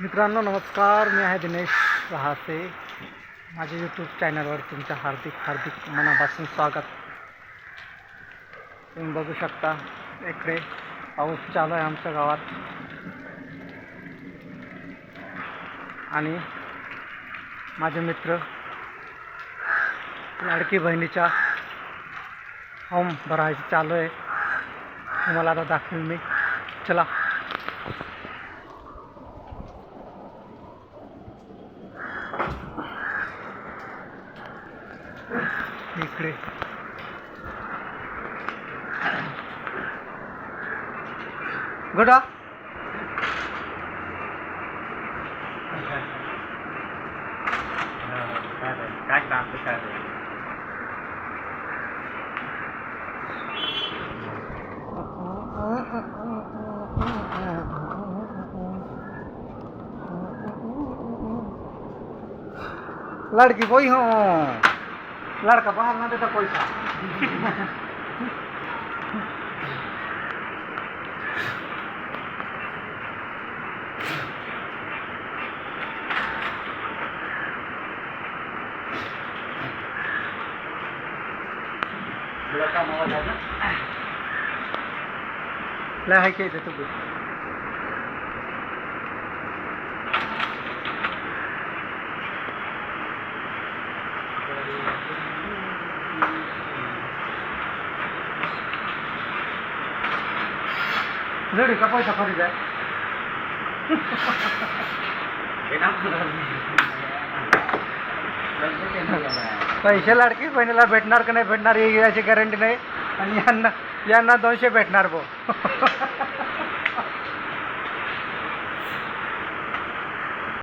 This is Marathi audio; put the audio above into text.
मित्रांनो नमस्कार. मी आहे दिनेश रहासे. माझ्या यूट्यूब चॅनलवर तुमचं हार्दिक हार्दिक मनापासून स्वागत. तुम्ही बघू शकता इकडे पाऊस चालू आहे आमच्या गावात. आणि माझे मित्र लाडकी बहिणीच्या फॉर्म भरायचं चालू आहे. तुम्हाला आता दाखवेल मी. चला. इकडे. गुडा. काय काम काय लड़की कोई हूँ. हो. लड़का बाहर ना देता पैसा तुला काम आवाज आहे ना ला है के देतो लड़का पैसा लाडकी बहिणीला भेटणार का नाही भेटणार ही याची गॅरंटी नाही. आणि यांना यांना दोनशे भेटणार भाऊ.